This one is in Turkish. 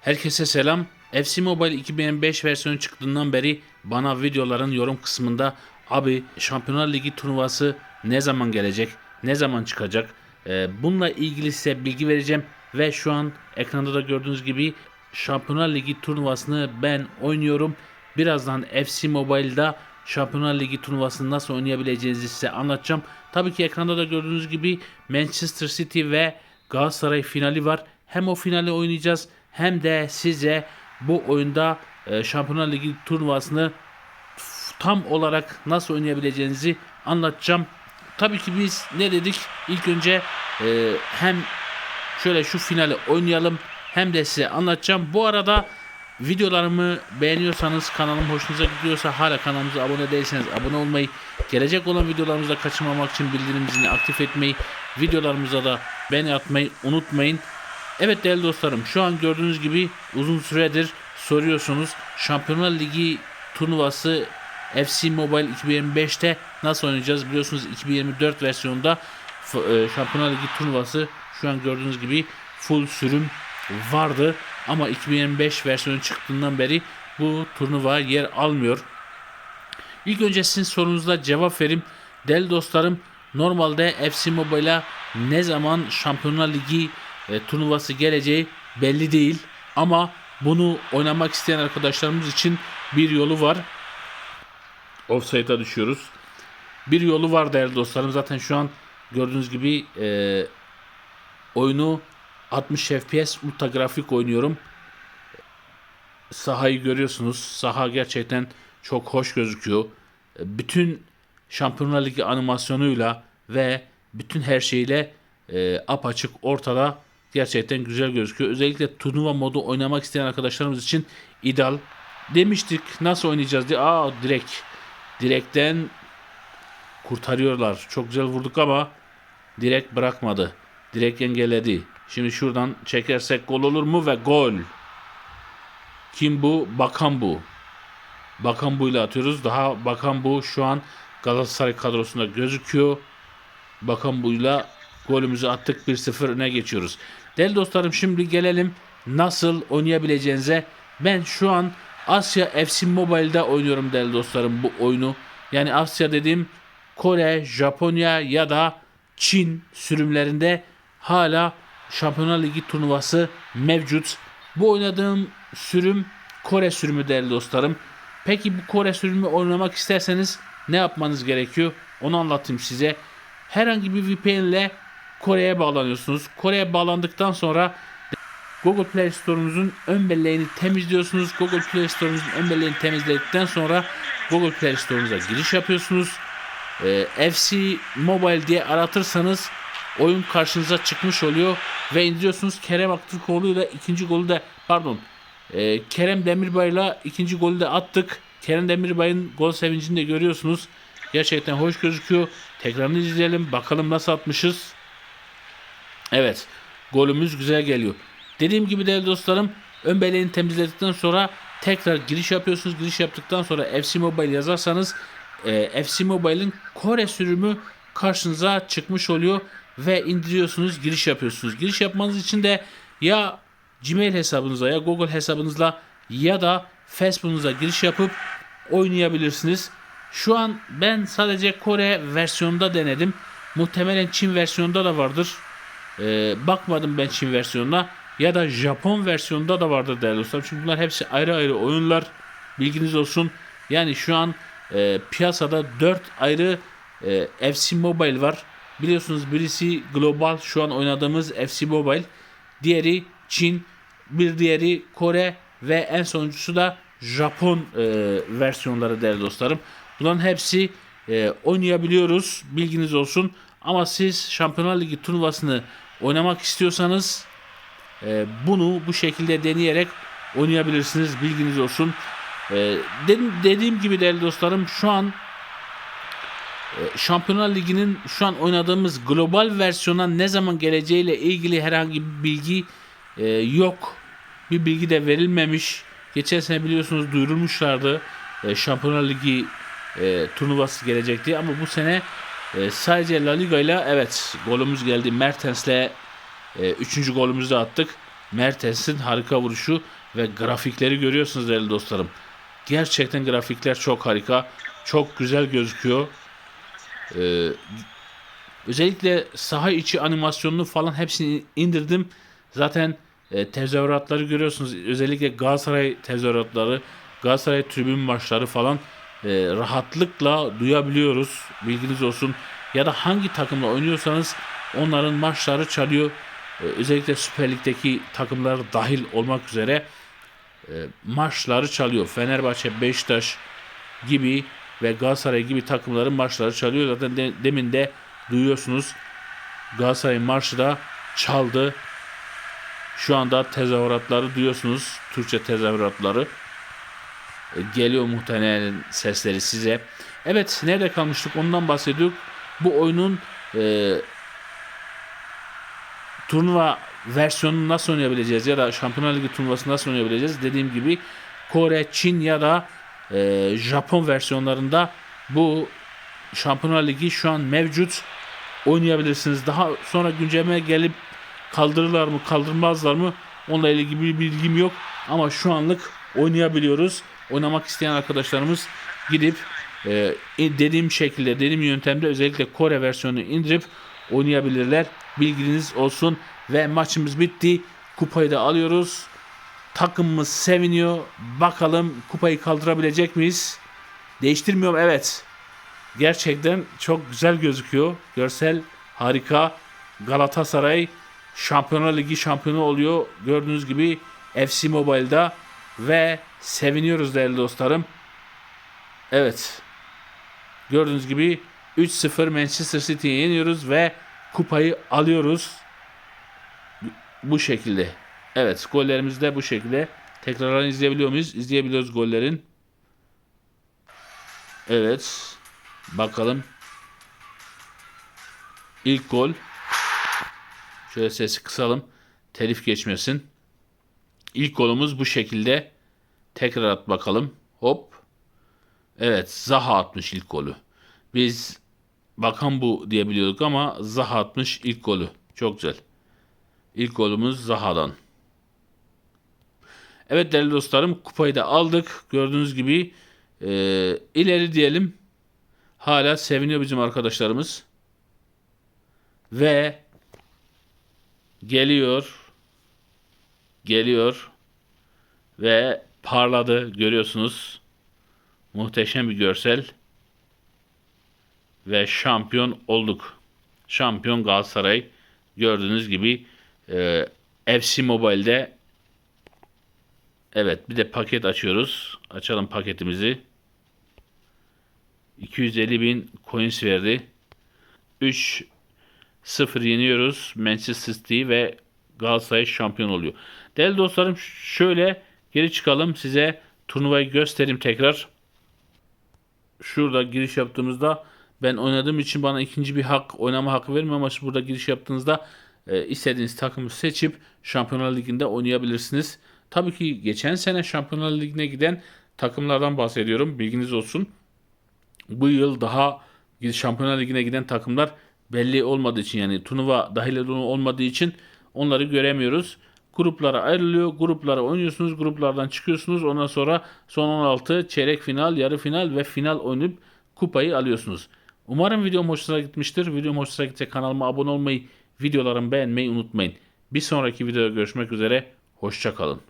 Herkese selam. FC Mobile 2005 versiyonu çıktığından beri bana videoların yorum kısmında abi Şampiyonlar Ligi turnuvası ne zaman gelecek, ne zaman çıkacak Ee, bununla ilgili size bilgi vereceğim ve şu an ekranda da gördüğünüz gibi Şampiyonlar Ligi turnuvasını ben oynuyorum. Birazdan FC Mobile'da Şampiyonlar Ligi turnuvasını nasıl oynayabileceğinizi size anlatacağım. Tabii ki ekranda da gördüğünüz gibi Manchester City ve Galatasaray finali var. Hem o finali oynayacağız hem de size bu oyunda e, Şampiyonlar Ligi turnuvasını tam olarak nasıl oynayabileceğinizi anlatacağım. Tabii ki biz ne dedik? İlk önce e, hem şöyle şu finali oynayalım hem de size anlatacağım. Bu arada videolarımı beğeniyorsanız kanalım hoşunuza gidiyorsa hala kanalımıza abone değilseniz abone olmayı gelecek olan videolarımızda kaçırmamak için bildirim zilini aktif etmeyi videolarımıza da beğeni atmayı unutmayın. Evet değerli dostlarım şu an gördüğünüz gibi uzun süredir soruyorsunuz. Şampiyonlar Ligi turnuvası FC Mobile 2025'te nasıl oynayacağız biliyorsunuz 2024 versiyonunda e, Şampiyonlar Ligi turnuvası şu an gördüğünüz gibi full sürüm vardı ama 2025 versiyonu çıktığından beri bu turnuva yer almıyor. İlk önce sizin sorunuza cevap vereyim. Değerli dostlarım normalde FC Mobile'a ne zaman Şampiyonlar Ligi e, turnuvası geleceği belli değil. Ama bunu oynamak isteyen arkadaşlarımız için bir yolu var. Offside'a düşüyoruz. Bir yolu var değerli dostlarım. Zaten şu an gördüğünüz gibi e, oyunu 60 FPS ultra grafik oynuyorum. Sahayı görüyorsunuz. Saha gerçekten çok hoş gözüküyor. Bütün Şampiyonlar Ligi animasyonuyla ve bütün her şeyle e, apaçık ortada gerçekten güzel gözüküyor. Özellikle turnuva modu oynamak isteyen arkadaşlarımız için ideal. Demiştik nasıl oynayacağız diye. Aa direkt direkten kurtarıyorlar. Çok güzel vurduk ama direkt bırakmadı. Direkt engelledi. Şimdi şuradan çekersek gol olur mu ve gol. Kim bu? Bakan bu. Bakan bu ile atıyoruz. Daha Bakan bu şu an Galatasaray kadrosunda gözüküyor. Bakan buyla golümüzü attık 1-0 öne geçiyoruz. Değerli dostlarım şimdi gelelim nasıl oynayabileceğinize. Ben şu an Asya FC Mobile'da oynuyorum değerli dostlarım bu oyunu. Yani Asya dediğim Kore, Japonya ya da Çin sürümlerinde hala Şampiyonlar Ligi turnuvası mevcut. Bu oynadığım sürüm Kore sürümü değerli dostlarım. Peki bu Kore sürümü oynamak isterseniz ne yapmanız gerekiyor? Onu anlatayım size. Herhangi bir VPN ile Kore'ye bağlanıyorsunuz. Kore'ye bağlandıktan sonra Google Play Store'unuzun ön belleğini temizliyorsunuz. Google Play Store'unuzun ön belleğini temizledikten sonra Google Play Store'unuza giriş yapıyorsunuz. Ee, FC Mobile diye aratırsanız oyun karşınıza çıkmış oluyor ve indiriyorsunuz. Kerem Aktürkoğlu ile ikinci golü de pardon e, Kerem Demirbay'la ikinci golü de attık. Kerem Demirbay'ın gol sevincini de görüyorsunuz. Gerçekten hoş gözüküyor. Tekrarını izleyelim. Bakalım nasıl atmışız. Evet. Golümüz güzel geliyor. Dediğim gibi değerli dostlarım ön beleğini temizledikten sonra tekrar giriş yapıyorsunuz. Giriş yaptıktan sonra FC Mobile yazarsanız e, FC Mobile'in Kore sürümü karşınıza çıkmış oluyor ve indiriyorsunuz, giriş yapıyorsunuz. Giriş yapmanız için de ya Gmail hesabınıza ya Google hesabınızla ya da Facebook'unuza giriş yapıp oynayabilirsiniz. Şu an ben sadece Kore versiyonunda denedim. Muhtemelen Çin versiyonunda da vardır. Ee, bakmadım ben Çin versiyonuna ya da Japon versiyonunda da vardır değerli dostlar. Çünkü bunlar hepsi ayrı ayrı oyunlar. Bilginiz olsun. Yani şu an e, piyasada 4 ayrı e, FC Mobile var. Biliyorsunuz birisi global şu an oynadığımız FC Mobile. Diğeri Çin, bir diğeri Kore ve en sonuncusu da Japon e, versiyonları değerli dostlarım. Bunların hepsi e, oynayabiliyoruz. Bilginiz olsun. Ama siz Şampiyonlar Ligi turnuvasını oynamak istiyorsanız e, bunu bu şekilde deneyerek oynayabilirsiniz. Bilginiz olsun. E, dedim, dediğim gibi değerli dostlarım şu an e, Şampiyonlar Ligi'nin şu an oynadığımız global versiyona ne zaman geleceğiyle ilgili herhangi bir bilgi e, yok. Bir bilgi de verilmemiş. Geçen sene biliyorsunuz duyurulmuşlardı. E, Şampiyonlar Ligi e, turnuvası gelecekti ama bu sene e, sadece La Liga ile evet golümüz geldi. Mertens'le 3. golümüzü de attık. Mertens'in harika vuruşu ve grafikleri görüyorsunuz değerli dostlarım. Gerçekten grafikler çok harika. Çok güzel gözüküyor. Ee, özellikle saha içi animasyonunu falan hepsini indirdim. Zaten e, tezahüratları görüyorsunuz. Özellikle Galatasaray tezahüratları, Galatasaray tribün maçları falan e, rahatlıkla duyabiliyoruz. Bilginiz olsun. Ya da hangi takımla oynuyorsanız onların maçları çalıyor. E, özellikle Süper Lig'deki takımlar dahil olmak üzere e, maçları çalıyor. Fenerbahçe, Beşiktaş gibi ve Galatasaray gibi takımların maçları çalıyor. Zaten de- demin de duyuyorsunuz. Galatasaray marşı da çaldı. Şu anda tezahüratları duyuyorsunuz. Türkçe tezahüratları. E, Geliyor muhtemelen sesleri size. Evet nerede kalmıştık ondan bahsediyorduk. Bu oyunun e, turnuva versiyonunu nasıl oynayabileceğiz ya da Şampiyonlar Ligi turnuvası nasıl oynayabileceğiz? Dediğim gibi Kore, Çin ya da e, Japon versiyonlarında bu Şampiyonlar Ligi şu an mevcut oynayabilirsiniz. Daha sonra günceme gelip kaldırırlar mı kaldırmazlar mı onunla ilgili bir bilgim yok ama şu anlık oynayabiliyoruz. Oynamak isteyen arkadaşlarımız gidip e, dediğim şekilde dediğim yöntemde özellikle Kore versiyonunu indirip oynayabilirler. Bilginiz olsun ve maçımız bitti. Kupayı da alıyoruz. Takımımız seviniyor. Bakalım kupayı kaldırabilecek miyiz? Değiştirmiyorum evet. Gerçekten çok güzel gözüküyor. Görsel harika. Galatasaray Şampiyonlar Ligi şampiyonu oluyor. Gördüğünüz gibi FC Mobile'da ve seviniyoruz değerli dostlarım. Evet. Gördüğünüz gibi 3-0 Manchester City'yi yeniyoruz ve kupayı alıyoruz. Bu şekilde. Evet gollerimiz de bu şekilde. Tekrardan izleyebiliyor muyuz? İzleyebiliyoruz gollerin. Evet. Bakalım. İlk gol. Şöyle sesi kısalım. Telif geçmesin. İlk golümüz bu şekilde. Tekrar at bakalım. Hop. Evet Zaha atmış ilk golü. Biz bakan bu diye biliyorduk ama Zaha atmış ilk golü. Çok güzel. İlk golümüz Zaha'dan. Evet değerli dostlarım kupayı da aldık. Gördüğünüz gibi e, ileri diyelim. Hala seviniyor bizim arkadaşlarımız. Ve geliyor. Geliyor. Ve parladı görüyorsunuz. Muhteşem bir görsel. Ve şampiyon olduk. Şampiyon Galatasaray. Gördüğünüz gibi e, FC Mobile'de Evet bir de paket açıyoruz. Açalım paketimizi. 250 bin coins verdi. 3 0 yeniyoruz. Manchester City ve Galatasaray şampiyon oluyor. Değerli dostlarım şöyle geri çıkalım. Size turnuvayı göstereyim tekrar. Şurada giriş yaptığımızda ben oynadığım için bana ikinci bir hak oynama hakkı vermiyor ama burada giriş yaptığınızda e, istediğiniz takımı seçip Şampiyonlar Ligi'nde oynayabilirsiniz. Tabii ki geçen sene Şampiyonlar Ligi'ne giden takımlardan bahsediyorum. Bilginiz olsun. Bu yıl daha Şampiyonlar Ligi'ne giden takımlar belli olmadığı için yani turnuva dahil olmadığı için onları göremiyoruz. Gruplara ayrılıyor. Gruplara oynuyorsunuz. Gruplardan çıkıyorsunuz. Ondan sonra son 16 çeyrek final, yarı final ve final oynayıp kupayı alıyorsunuz. Umarım videom hoşuna gitmiştir. Videom hoşuna gitse kanalıma abone olmayı, videolarımı beğenmeyi unutmayın. Bir sonraki videoda görüşmek üzere. Hoşçakalın.